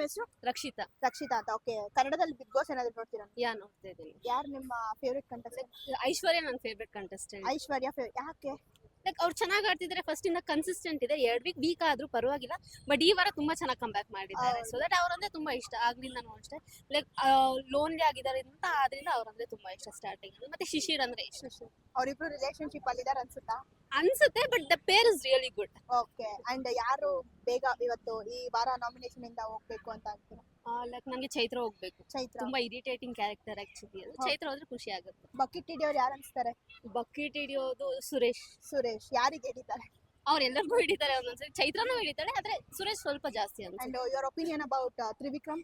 ಹೆಸರು? ರಕ್ಷಿತಾ. ರಕ್ಷಿತಾ ಅಂತ ಓಕೆ ಕನ್ನಡದಲ್ಲಿ ಬಿಗ್ ಬಾಸ್ ಏನಾದ್ರು ನೋಡ್ತೀರಾ? ಯಾ ನೋಡ್ತಾ ಇದ್ದೀನಿ. ಯಾರು ನಿಮ್ಮ ಫೇವ್ರೆಟ್ ಕಂಟೆಸ್ಟೆಂಟ್ ಐಶ್ವರ್ಯ ನನ್ನ ಫೇವ್ರೆಟ್ ಕಂಟೆಸ್ಟೆಂಟ್ ಐಶ್ವರ್ಯ fav- ಯಾಕೆ? ಲೈಕ್ ಅವ್ರು ಚೆನ್ನಾಗಿ ಆಡ್ತಿದ್ದಾರೆ ಫಸ್ಟ್ ಇಂದ ಕನ್ಸಿಸ್ಟೆಂಟ್ ಇದೆ. ಎರಡ್ ವೀಕ್ ವೀಕ್ ಆದ್ರೂ ಪರವಾಗಿಲ್ಲ ಬಟ್ ಈ ವಾರ ತುಂಬಾ ಚೆನ್ನಾಗಿ ಕಮ್ ಬ್ಯಾಕ್ ಮಾಡಿದ್ದಾರೆ. ಸೊ ದಟ್ ಅವ್ರಂದ್ರೆ ತುಂಬಾ ಇಷ್ಟ. ಆಗ್ಲಿಂದನೂ ಅಷ್ಟೇ. ಲೈಕ್ ಲೋನ್ಲಿ ಆಗಿದ್ದಾರೆ ಅಂತ ಆದ್ರಿಂದ ಅವ್ರಂದ್ರೆ ತುಂಬಾ ಇಷ್ಟ ಸ್ಟಾರ್ಟಿಂಗ್ ಮತ್ತೆ ಶಿಶಿರ್ ಅಂದ್ರೆ ಇಷ್ಟ. ಅವರಿಬ್ರು ರಿಲೇಶನ್ಶಿಪ್ ಅಲ್ಲಿ ಇದಾರೆ ಅನ್ಸುತ್ತಾ? ಅನ್ಸುತ್ತೆ but the pair is really good okay and ಯಾರು ಬೇಗ ಇವತ್ತು ಈ ವಾರ ನಾಮಿನೇಷನ್ ಇಂದ ಹೋಗ್ಬೇಕು ಅಂತ ಅಂತೀರಾ? ಲೈಕ್ ನಂಗೆ ಚೈತ್ರ ಹೋಗ್ಬೇಕು. ಚೈತ್ರ. ತುಂಬಾ ಇರಿಟೇಟಿಂಗ್ ಕ್ಯಾರೆಕ್ಟರ್ ಆಕ್ಚುಲಿ ಅದು. ಚೈತ್ರ ಹೋದ್ರೆ ಖುಷಿ ಆಗುತ್ತೆ. ಬಕೆಟ್ ಹಿಡಿಯೋರು ಯಾರು ಅನ್ಸ್ತಾರೆ? ಬಕೆಟ್ ಹಿಡಿಯೋದು ಸುರೇಶ್. ಸುರೇಶ್. ಯಾರಿಗೆ ಹಿಡಿತಾರೆ ಅವ್ರೆಲ್ಲರಿಗೂ ಹಿಡಿತಾರೆ ಒಂದೊಂದ್ಸರಿ. ಚೈತ್ರನೂ ಹಿಡಿತಾಳೆ ಆದ್ರೆ ಸುರೇಶ್ ಸ್ವಲ್ಪ ಜಾಸ್ತಿ ಅಂತ and your opinion about Trivikram?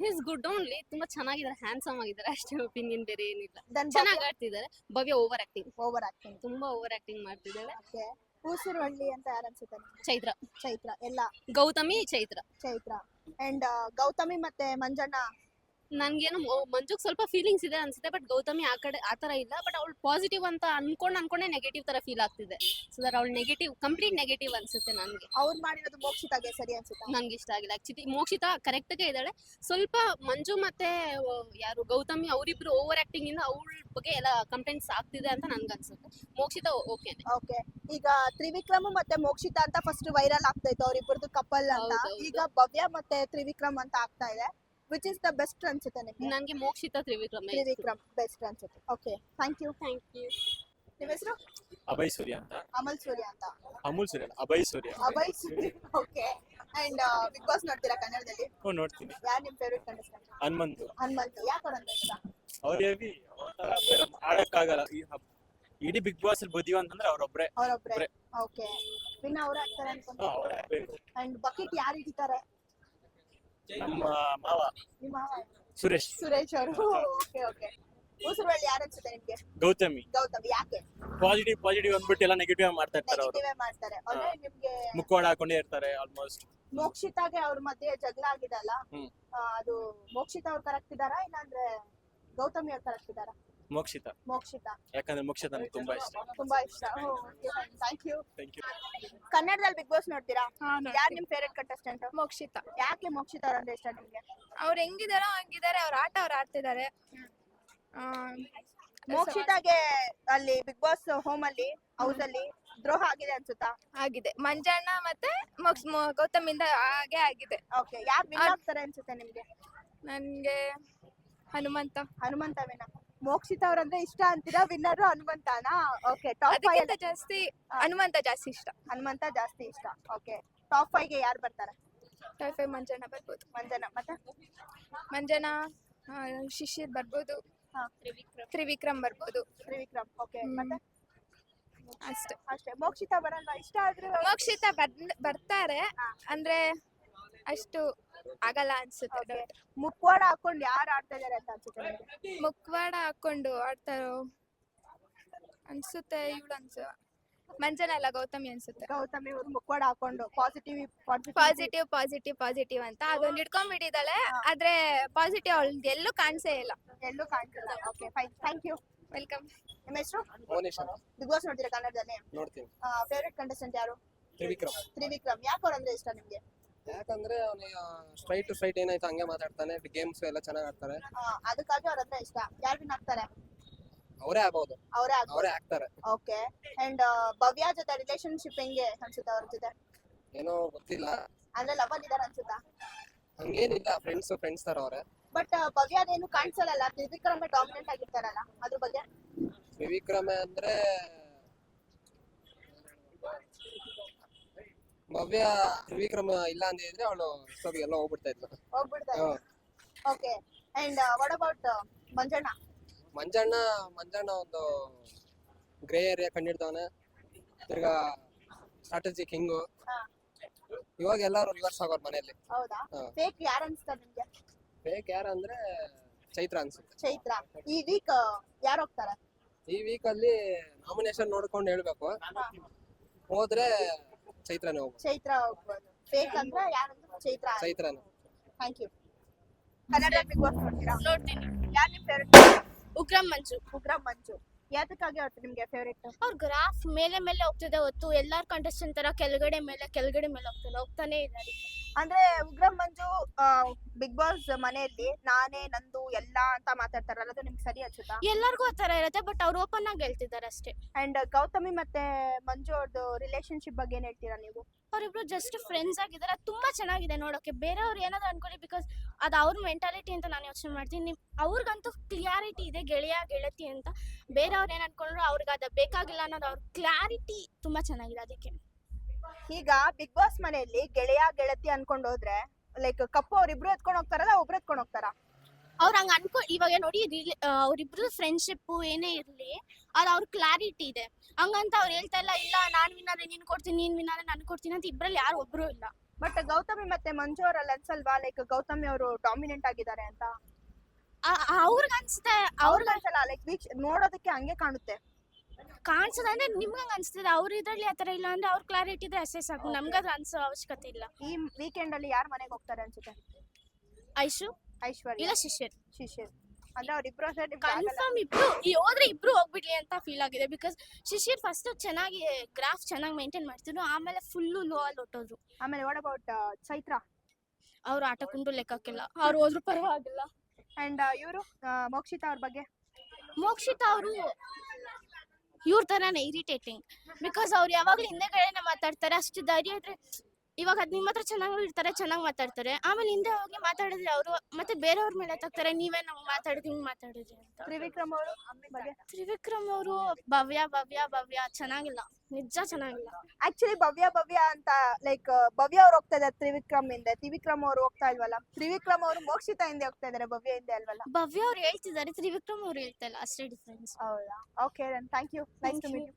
Is good only ತುಂಬಾ ಚೆನ್ನಾಗಿದ್ದಾರೆ ಹ್ಯಾಂಡ್ಸಮ್ ಆಗಿದ್ದಾರೆ. ಅಷ್ಟೇ ಒಪಿನಿಯನ್ ಬೇರೆ ಏನಿಲ್ಲ. ಚೆನ್ನಾಗಿ ಆಡ್ತಿದ್ದಾರೆ. Bhavya over acting over acting ತುಂಬಾ ಓವರ್ ಆಕ್ಟಿಂಗ್ ಮಾಡ್ತಿದ್ದಾರೆ ಓಕೆ ಅಂತ ಯಾರು ಅನ್ಸುತ್ತೆ ನಿಮ್ಗೆ? ಚೈತ್ರ. ಚೈತ್ರ. ಎಲ್ಲ. ಗೌತಮಿ ಚೈತ್ರ. ಚೈತ್ರ. ಅಂಡ್ ಗೌತಮಿ ಮತ್ತೆ ಮಂಜಣ್ಣ ನನ್ಗೇನು ಮಂಜುಗ್ ಸ್ವಲ್ಪ ಫೀಲಿಂಗ್ಸ್ ಇದೆ ಅನ್ಸುತ್ತೆ ಬಟ್ ಗೌತಮಿ ಆ ಕಡೆ ಆ ತರ ಇಲ್ಲ. ಬಟ್ ಅವ್ಳು ಪಾಸಿಟಿವ್ ಅಂತ ಅನ್ಕೊಂಡ್ ಅನ್ಕೊಂಡೆ ನೆಗೆಟಿವ್ ತರ ಫೀಲ್ ಆಗ್ತಿದೆ. ಸೊ ದರ್ ಅವ್ಳು ನೆಗೆಟಿವ್ ಕಂಪ್ಲೀಟ್ ನೆಗೆಟಿವ್ ಅನ್ಸುತ್ತೆ ನನ್ಗೆ. ಅವ್ರು ಮಾಡಿರೋದು ಮೋಕ್ಷಿತಾಗೆ ಸರಿ ಅನ್ಸುತ್ತೆ? ನಂಗೆ ಇಷ್ಟ ಆಗಿಲ್ಲ. ಆಕ್ಚುಲಿ ಮೋಕ್ಷಿತಾ ಕರೆಕ್ಟ್ಗೆ ಇದ್ದಾಳೆ. ಸ್ವಲ್ಪ ಮಂಜು ಮತ್ತೆ ಯಾರು ಗೌತಮಿ ಅವರಿಬ್ರು ಓವರ್ ಆಕ್ಟಿಂಗ್ ಇಂದ ಅವಳ ಬಗ್ಗೆ ಎಲ್ಲ ಕಂಪ್ಲೇಂಟ್ಸ್ ಆಗ್ತಿದೆ ಅಂತ ನನ್ಗೆ ಅನ್ಸುತ್ತೆ. ಮೋಕ್ಷಿತಾ ಓಕೆ ಓಕೆ ಈಗ ತ್ರಿವಿಕ್ರಮ್ ಮತ್ತೆ ಮೋಕ್ಷಿತಾ ಅಂತ ಫಸ್ಟ್ ವೈರಲ್ ಆಗ್ತಾ ಇತ್ತು ಅವ್ರಿಬ್ರದ್ದು ಕಪಲ್ ಅಂತ. ಈಗ ಭವ್ಯ ಮತ್ತೆ ತ್ರಿವಿಕ್ರಮ್ ಅಂತ ಆಗ್ತಾ ಇದೆ. ವಿಚ್ ಇಸ್ ದ ಬೆಸ್ಟ್ ಅನ್ಸುತ್ತೆ ನಿಮ್ಗೆ? ನನ್ಗೆ ಮೋಕ್ಷಿತಾ ತ್ರಿವಿಕ್ರಮ ತ್ರಿವಿಕ್ರಮ್ ಬೆಸ್ಟ್ ಅನ್ಸುತ್ತೆ okay thank you thank you ನಿಮ್ಮ ಹೆಸರು? ಅಭಯ್ ಸೂರ್ಯ ಅಂತ. ಅಮಲ್ ಸೂರ್ಯ ಅಂತ. ಅಮೂಲ್ ಸೂರ್ಯ ಅಲ್ಲ, Abhay Surya. Abhay Surya okay and Bigg Boss ನೋಡ್ತೀರಾ ಕನ್ನಡದಲ್ಲಿ? ಹ್ಞೂ ನೋಡ್ತೀನಿ. ಯಾರು ನಿಮ್ಮ ಫೇವ್ರೆಟ್ ಕಂಟೆಸ್ಟೆಂಟ್ ಹನುಮಂತು. ಹನುಮಂತು ಯಾಕೆ ಅವ್ರಂದ್ರೆ ಇಷ್ಟ? ಅವ್ರು ಹೇಳಿ ಆಡಕ್ಕಾಗಲ್ಲ. ಈ ಹಬ್- ಇಡೀ ಬಿಗ್ ಬಾಸ್ ಅಲ್ಲಿ ಬುದ್ಧಿವ ಅಂತಂದ್ರೆ ಅವ್ರೊಬ್ರೆ. ಅವರೊಬ್ರೆ. ಒಬ್ರೇ. ಓಕೆ ವಿನ್ ಅವ್ರ ಆಗ್ತಾರೆ ಅನ್ಕೊಂತ ಅವ್ರೇ. ಅಂಡ್ ಬಕೆಟ್ ಯಾರು ಹಿಡಿತಾರೆ ನಮ್ಮ ಮಾವ. ಸುರೇಶ್. ಸುರೇಶ್ ಅವರು. Okay okay. ಉಸಿರುವಳ್ಳಿ ಯಾರು ಅನ್ಸುತ್ತೆ ನಿಮ್ಗೆ? ಗೌತಮಿ. ಗೌತಮ್ ಯಾಕೆ? ಪಾಸಿಟಿವ್ ಪಾಸಿಟಿವ್ ಅಂದ್ಬಿಟ್ಟು ಎಲ್ಲ ನೆಗೆಟಿವ್ ಮಾಡ್ತಾ ಇರ್ತಾರೆ ಅವರು. ನೆಗೆಟಿವ್ ಮಾಡ್ತಾರೆ. ಅಂದ್ರೆ ನಿಮ್ಗೆ ಮುಖವಾಡ ಹಾಕೊಂಡೇ ಇರ್ತಾರೆ ಆಲ್ಮೋಸ್ಟ್ ಮೋಕ್ಷಿತಾಗೆ ಅವ್ರ ಮಧ್ಯೆ ಜಗಳ ಆಗಿದಲ್ಲ? ಹ್ಮ್. ಆ, ಅದು ಮೋಕ್ಷಿತಾ ಅವ್ರು ಕರೆಕ್ಟ್ ಇದಾರಾ ಇಲ್ಲಾಂದ್ರೆ ಗೌತಮಿ ಅವ್ರು ಕರೆಕ್ಟ್ ಇದಾರಾ ಮೋಕ್ಷಿತ. ಮೋಕ್ಷಿತ. ಯಾಕಂದ್ರೆ ಮೋಕ್ಷಿತ ನನಗೆ ತುಂಬಾ ಇಷ್ಟ. ತುಂಬಾ ಇಷ್ಟ. ಥ್ಯಾಂಕ್ ಯು ಥ್ಯಾಂಕ್ ಯು ಕನ್ನಡದಲ್ಲಿ ಬಿಗ್ ಬಾಸ್ ನೋಡ್ತೀರಾ? ಹಾ, ನೋಡ್ತೀನಿ. ಯಾರು ನಿಮ್ ಫೇವರೇಟ್ ಕಂಟೆಸ್ಟೆಂಟ್ ಮೋಕ್ಷಿತ. ಯಾಕೆ ಮೋಕ್ಷಿತ ಅವ್ರಂದ್ರೆ ಇಷ್ಟ ನಿಮ್ಗೆ? ಅವ್ರು ಹೆಂಗಿದಾರೋ ಹಂಗಿದ್ದಾರೆ ಅವ್ರ ಆಟ ಅವ್ರು ಆಡ್ತಿದ್ದಾರೆ ಆ, ಮೋಕ್ಷಿತಾಗೆ ಅಲ್ಲಿ ಬಿಗ್ ಬಾಸ್ ಹೋಮ್ ಅಲ್ಲಿ ಹೌಸ್ ಅಲ್ಲಿ ದ್ರೋಹ ಆಗಿದೆ ಅನ್ಸುತ್ತಾ? ಆಗಿದೆ. ಮಂಜಣ್ಣ ಮತ್ತೆ ಮೋಕ್ಷ ಮೊ- ಗೌತಮಿಂದ ಹಾಗೆ ಆಗಿದೆ. ಓಕೆ ಯಾರು ವಿನ್ ಅದ್- ಆಗ್ತಾರೆ ಅನ್ಸುತ್ತೆ ನಿಮ್ಗೆ? ನನ್ಗೆ ಹನುಮಂತ. ಹನುಮಂತ ವಿನ ಮೋಕ್ಷಿತ ಅವ್ರಂದ್ರೆ ಇಷ್ಟ ಅಂತೀರಾ? ವಿನ್ನರ್ ಹನುಮಂತನಾ? ಓಕೆ ಟಾಪ್ ಫೈವ್ ಅದಕ್ಕಿಂತ ಜಾಸ್ತಿ ಹನುಮಂತ ಜಾಸ್ತಿ ಇಷ್ಟ. ಹನುಮಂತ ಜಾಸ್ತಿ ಇಷ್ಟ. ಓಕೆ ಟಾಪ್ ಫೈವ್ಗೆ ಯಾರು ಬರ್ತಾರೆ? ಟೈಫೈ ಮಂಜಣ್ಣ ಬರ್ಬೋದು. ಮಂಜನ ಮತ್ತೆ? ಮಂಜಣ್ಣ ಆ, ಶಿಶಿರ್ ಬರ್ಬೋದು. ಹಾ. ತ್ರಿವಿಕ್ರಮ್ ಬರ್ಬೋದು. Trivikram okay hmm. ಮತ್ತೆ? ಅಷ್ಟೇ. ಅಷ್ಟೇ. ಮೋಕ್ಷಿತ ಬರಲ್ಲ ಇಷ್ಟ ಆದ್ರೆ ಮೋಕ್ಷಿತ ಬರ್ತಾರೆ. ಅಂದ್ರೆ ಅಷ್ಟು ಆಗಲ್ಲ ಅನ್ಸುತ್ತೆ. ಮುಕ್ವಾಡ ಮುಖವಾಡ ಹಾಕೊಂಡು ಯಾರು ಆಡ್ತಾ ಇದಾರೆ ಅಂತ ಅನ್ಸುತ್ತೆ ನಿಮ್ಗೆ? ಮುಖವಾಡ ಹಾಕೊಂಡು ಆಡ್ತಾರೋ ಅನ್ಸುತ್ತೆ ಇವಳು ಅನ್ಸ ಮಂಜನ ಅಲ್ಲ ಗೌತಮಿ ಅನ್ಸುತ್ತೆ. ಗೌತಮಿ ಅವರು ಮುಖವಾಡ ಹಾಕೊಂಡು ಪಾಸಿಟಿವ್ ಪಾಸಿಟಿವ್ ಪಾಸಿಟಿವ್ ಪಾಸಿಟಿವ್ ಅಂತ ಅದೊಂದು ಹಿಡ್ಕೊಂಡ್ಬಿಟ್ಟಿದ್ದಾಳೆ. ಆದ್ರೆ ಪಾಸಿಟಿವ್ ಅವಳು ಎಲ್ಲೂ ಕಾಣಿಸೇ ಇಲ್ಲ. ಎಲ್ಲೂ ಕಾಣ್ತಿಲ್ಲ. Okay fine thank you welcome ನಿಮ್ಮ ಹೆಸರು? ಮೌನೇಶ ಬಿಗ್ ಬಾಸ್ ನೋಡ್ತೀರಾ ಕನ್ನಡದಲ್ಲಿ? ನೋಡ್ತೀನಿ. ಫೇವ್ರೆಟ್ ಕಂಟೆಸ್ಟೆಂಟ್ ಯಾರು? ತ್ರಿವಿಕ್ರಮ್. ತ್ರಿವಿಕ್ರಮ್. ಯಾಕೆ ಅವ್ರಂದ್ರೆ ಇಷ್ಟ ನಿಮ್ಗೆ? ಯಾಕಂದ್ರೆ ಅವನಿಗೆ ಸ್ಟ್ರೈಟ್ ಟು ಸ್ಟ್ರೈಟ್ ಏನಾಯ್ತು ಹಂಗೆ ಮಾತಾಡ್ತಾನೆ ಗೇಮ್ಸ್ ಎಲ್ಲ ಚೆನ್ನಾಗಿ ಆಡ್ತಾರೆ ಆ, ಅದಕ್ಕಾಗಿ ಹತ್ರ ಇಷ್ಟ. ಯಾರು ವಿನ್ ಆಗ್ತಾರೆ? ಅವರೇ ಆಗ್ಬೋದು. ಅವರೇ ಅವರೇ ಆಗ್ತಾರೆ. ಓಕೆ. ಅಂಡ್ ಭವ್ಯ ಜೊತೆ ರಿಲೇಶನ್ಶಿಪ್ ಹೆಂಗೆ ಅನ್ಸುತ್ತೆ ಅವ್ರ ಜೊತೆ? ಏನೋ ಗೊತ್ತಿಲ್ಲ. ಅಂದ್ರೆ ಲವ್ ಅಲ್ಲಿ ಇದಾರೆ ಅನ್ಸುತ್ತಾ? ಹಂಗೇನಿಲ್ಲ ಫ್ರೆಂಡ್ಸ್ ಫ್ರೆಂಡ್ಸ್ ತರ ಅವ್ರೆ. ಬಟ್ ಭವ್ಯ ಅದೇನು ಕಾಣಿಸಲ್ಲ ತ್ರಿವಿಕ್ರಮ ಡಾಮಿನೆಂಟ್ ಆಗಿರ್ತಾರಲ್ಲ ಅದ್ರ ಬಗ್ಗೆ? ತ್ರಿವಿಕ್ರಮ ಅಂದ್ರೆ ಭವ್ಯ ತ್ರಿವಿಕ್ರಮ ಇಲ್ಲ ಅಂದಿದ್ರೆ ಅವಳು ಇಷ್ಟೊತ್ತಿಗೆ ಎಲ್ಲ ಹೋಗ್ಬಿಡ್ತಾ ಇದ್ಲು. ಹೋಗ್ಬಿಡ್ತಾರೆ ಹ್ಮ್. Okay and what about Manjanna? Manjanna Manjanna ಒಂದು ಗ್ರೇ ಏರಿಯಾ ಕಂಡಿಡ್ದವನೆ ತಿರ್ಗಾ ಸ್ಟ್ರಾಟಜಿ ಹಿಂಗು. ಹಾ. ಇವಾಗ ಎಲ್ಲರೂ ರಿವರ್ಸ್ ಆಗೋರ್ ಮನೆಯಲ್ಲಿ. ಹೌದಾ? ಹಾ. ಫೇಕ್ ಯಾರು ಅನ್ಸ್ತಾರೆ ನಿಮ್ಗೆ? ಫೇಕ್ ಯಾರಂದ್ರೆ ಚೈತ್ರ ಅನ್ಸುತ್ತೆ. ಚೈತ್ರ. ಈ ವೀಕ್ ಯಾರು ಹೋಗ್ತಾರೆ? ಈ ವೀಕ್ ಅಲ್ಲಿ ನಾಮಿನೇಷನ್ ನೋಡ್ಕೊಂಡು ಹೇಳ್ಬೇಕು. ಹೋದ್ರೆ ಚೈತ್ರನೇ ಚೈತ್ರ ಹೋಗ್ಬೋದು ಫೇಕ್ ಅಂದ್ರೆ ಯಾರಂದ್ರೆ Chaitra. ಚೈತ್ರನೇ thank you Kannada Bigg Boss ನೋಡ್ತೀರಾ ನೋಡ್ತೀನಿ. ಯಾರು ನಿಮ್ ಫೇವ್ರೆಟ್ ಉಗ್ರಂ ಮಂಜು. ಉಗ್ರಂ ಮಂಜು. ಯಾತಕ್ಕಾಗಿ ಅವ್ರು ನಿಮ್ಗೆ ಫೇವ್ರೆಟ್ ಅವ್ರ ಗ್ರಾಫ್ ಮೇಲೆ ಮೇಲೆ ಹೋಗ್ತಿದೆ ಹೊತ್ತು. ಎಲ್ಲಾರ್ ಕಂಟೆಸ್ಟೆಂಟ್ ತರ ಕೆಳಗಡೆ ಮೇಲೆ ಕೆಳಗಡೆ ಮೇಲೆ ಹೋಗ್ತಾರೆ ಹೋಗ್ತಾನೆ ಇದೆ ಅದಕ್ಕೆ. ಅಂದ್ರೆ ಉಗ್ರಂ ಮಂಜು ಬಿಗ್ ಬಾಸ್ ಮನೆಯಲ್ಲಿ ನಾನೇ ನಂದು ಎಲ್ಲಾ ಅಂತ ಮಾತಾಡ್ತಾರಲ್ಲ ಅದು ನಿಮ್ಗೆ ಸರಿ ಅನ್ಸುತ್ತಾ? ಎಲ್ಲರಿಗೂ ಆತರ ತರ ಇರುತ್ತೆ ಬಟ್ ಅವ್ರು ಓಪನ್ ಆಗಿ ಹೇಳ್ತಿದ್ದಾರೆ ಅಷ್ಟೇ. ಅಂಡ್ ಗೌತಮಿ ಮತ್ತೆ ಮಂಜು ಅವ್ರದ್ದು ರಿಲೇಶನ್ಶಿಪ್ ಬಗ್ಗೆ ಏನ್ ಹೇಳ್ತೀರಾ ನೀವು? ಅವರಿಬ್ರು ಜಸ್ಟ್ ಫ್ರೆಂಡ್ಸ್ ಆಗಿದ್ದಾರೆ ಅದು ತುಂಬಾ ಚೆನ್ನಾಗಿದೆ ನೋಡೋಕೆ. ಬೇರೆಯವ್ರು ಏನಾದ್ರು ಅನ್ಕೊಳ್ಳಿ ಬಿಕಾಸ್ ಅದು ಅವ್ರ ಮೆಂಟಾಲಿಟಿ ಅಂತ ನಾನು ಯೋಚನೆ ಮಾಡ್ತೀನಿ. ಅವ್ರಿಗಂತೂ ಕ್ಲಿಯಾರಿಟಿ ಇದೆ ಗೆಳೆಯ ಗೆಳತಿ ಅಂತ. ಬೇರೆಯವ್ರು ಏನ್ ಅನ್ಕೊಂಡ್ರು ಅವ್ರಿಗೆ ಅದು ಬೇಕಾಗಿಲ್ಲ ಅನ್ನೋದು ಅವ್ರ ಕ್ಲಾರಿಟಿ ತುಂಬಾ ಚೆನ್ನಾಗಿದೆ ಅದಕ್ಕೆ. ಈಗ ಬಿಗ್ ಬಾಸ್ ಮನೆಯಲ್ಲಿ ಗೆಳೆಯ ಗೆಳತಿ ಅನ್ಕೊಂಡ್ ಹೋದ್ರೆ ಲೈಕ್ ಕಪ್ಪು ಅವ್ರಿಬ್ರು ಎತ್ಕೊಂಡ್ ಹೋಗ್ತಾರಲ್ಲ ಒಬ್ರು ಎತ್ಕೊಂಡ್ ಹೋಗ್ತಾರ? ಅವ್ರ ಹಂಗ ಅನ್ಕೊ ಇವಾಗ ನೋಡಿ ಅವ್ರಿಬ್ರು ಫ್ರೆಂಡ್ಶಿಪ್ ಏನೇ ಇರ್ಲಿ ಅದು ಅವ್ರ ಕ್ಲಾರಿಟಿ ಇದೆ. ಹಂಗಂತ ಅವ್ರು ಹೇಳ್ತಾ ಇಲ್ಲ ಇಲ್ಲ ನಾನ್ ವಿನ್ನಾದ್ರೆ ನೀನ್ ಕೊಡ್ತೀನಿ ನೀನ್ ವಿನ್ನಾದ್ರೆ ನಾನು ಕೊಡ್ತೀನಿ ಅಂತ ಇಬ್ರಲ್ಲಿ ಯಾರು ಒಬ್ರು ಇಲ್ಲ. ಬಟ್ ಗೌತಮಿ ಮತ್ತೆ ಮಂಜು ಅವ್ರಲ್ಲಿ ಅನ್ಸಲ್ವಾ ಲೈಕ್ ಗೌತಮಿ ಅವರು ಡಾಮಿನೆಂಟ್ ಆಗಿದ್ದಾರೆ ಅಂತ? ಅವ್ರಿಗನ್ಸುತ್ತೆ ಅನ್ಸುತ್ತೆ ಅವ್ರಿಗೆ ಅವ್ರಿಗೆ ಅನ್ಸಲ್ಲ ಲೈಕ್ ವೀಕ್ಷ ನೋಡೋದಕ್ಕೆ ಹಂಗೆ ಕಾಣುತ್ತೆ. ಕಾಣಿಸೋದು ಅಂದ್ರೆ ನಿಮ್ಗೆ ಹಂಗ ಅನ್ಸ್ತದೆ. ಅವ್ರ ಇದ್ರಲ್ಲಿ ಆತರ ಇಲ್ಲ ಅಂದ್ರೆ ಅವ್ರ ಕ್ಲಾರಿಟಿ ಇದ್ರೆ ಅಷ್ಟೇ ಸಾಕು ನಮ್ಗದು ಅನ್ಸೋ ಅವಶ್ಯಕತೆ ಇಲ್ಲ. ಈ ವೀಕೆಂಡ್ ಅಲ್ಲಿ ಯಾರು ಮನೆಗೆ ಹೋಗ್ತಾರೆ ಅನ್ಸುತ್ತೆ? ಐಶು? ಐಶ್ವರ್ಯ. ಇಲ್ಲ ಶಿಷ್ಯರ್. ಶಿಶಿರ್ ಅಂದ್ರೆ ಅವ್ರಿಬ್ರು ಕನ್ಫರ್ಮ್ ಇಬ್ರು ಈ ಹೋದ್ರೆ ಇಬ್ರು ಹೋಗ್ಬಿಡ್ಲಿ ಅಂತ ಫೀಲ್ ಆಗಿದೆ. ಬಿಕಾಸ್ ಶಿಶಿರ್ ಫಸ್ಟ್ ಚೆನ್ನಾಗಿ ಗ್ರಾಫ್ ಚೆನ್ನಾಗಿ ಮೇಂಟೈನ್ ಮಾಡ್ತಿದ್ರು. ಆಮೇಲೆ ಫುಲ್ಲು ಲೋ ಅಲ್ಲಿ ಹೊಟ್ಟೋದ್ರು ಆಮೇಲೆ ವಾಟ್ ಅಬೌಟ್ ಚೈತ್ರ? ಅವ್ರು ಆಟ ಕುಂಡು ಲೆಕ್ಕಕ್ಕಿಲ್ಲ. ಅವ್ರು ಹೋದ್ರು ಪರವಾಗಿಲ್ಲ. ಅಂಡ್ ಇವರು ಮೋಕ್ಷಿತಾ ಅವ್ರ ಬಗ್ಗೆ? ಮೋಕ್ಷಿತಾ ಅವರು ಇವ್ರ ತರಾನೇ ಇರಿಟೇಟಿಂಗ್ ಬಿಕಾಸ್ ಅವ್ರು ಯಾವಾಗ್ಲೂ ಹಿಂದೆಗಡೆನೆ ಮಾತಾಡ್ತಾರೆ. ಅಷ್ಟು ಧೈರ್ಯ ಇದ್ರೆ ಇವಾಗ ಅದ್ ನಿಮ್ಮ ಹತ್ರ ಚೆನ್ನಾಗಿ ಇರ್ತಾರೆ ಚೆನ್ನಾಗಿ ಮಾತಾಡ್ತಾರೆ. ಆಮೇಲೆ ಹಿಂದೆ ಹೋಗಿ ಮಾತಾಡಿದ್ರೆ ಅವರು ಮತ್ತೆ ಬೇರೆಯವ್ರ ಮೇಲೆ ತಗ್ತಾರೆ ನೀವೇ ನಾವು ಮಾತಾಡಿದ್ವಿ ಹಿಂಗ್ ಮಾತಾಡಿದ್ರಿ ಅಂತ. ತ್ರಿವಿಕ್ರಮ್ ಅವರು ಬಗ್ಗೆ? ತ್ರಿವಿಕ್ರಮ್ ಅವರು ಭವ್ಯ ಭವ್ಯ ಭವ್ಯ ಚೆನ್ನಾಗಿಲ್ಲ. ನಿಜ ಚೆನ್ನಾಗಿಲ್ಲ. ಆಕ್ಚುಲಿ ಭವ್ಯ ಭವ್ಯ ಅಂತ ಲೈಕ್ ಭವ್ಯ ಅವ್ರು ಹೋಗ್ತಾ ಇದಾರೆ ತ್ರಿವಿಕ್ರಮ್ ಹಿಂದೆ. ತ್ರಿವಿಕ್ರಮ್ ಅವ್ರು ಹೋಗ್ತಾ ಇಲ್ವಲ್ಲ? ತ್ರಿವಿಕ್ರಮ್ ಅವರು ಮೋಕ್ಷಿತ ಹಿಂದೆ ಹೋಗ್ತಾ ಇದಾರೆ ಭವ್ಯ ಹಿಂದೆ ಅಲ್ವಲ್ಲ? ಭವ್ಯ ಅವ್ರು ಹೇಳ್ತಿದ್ದಾರೆ ತ್ರಿವಿಕ್ರಮ್ ಅವ್ರು ಹೇಳ್ತಾ ಇಲ್ಲ ಅಷ್ಟೇ ಡಿಫ್ರೆನ್ಸ್ ಹೌದಾ? Okay thank you nice to meet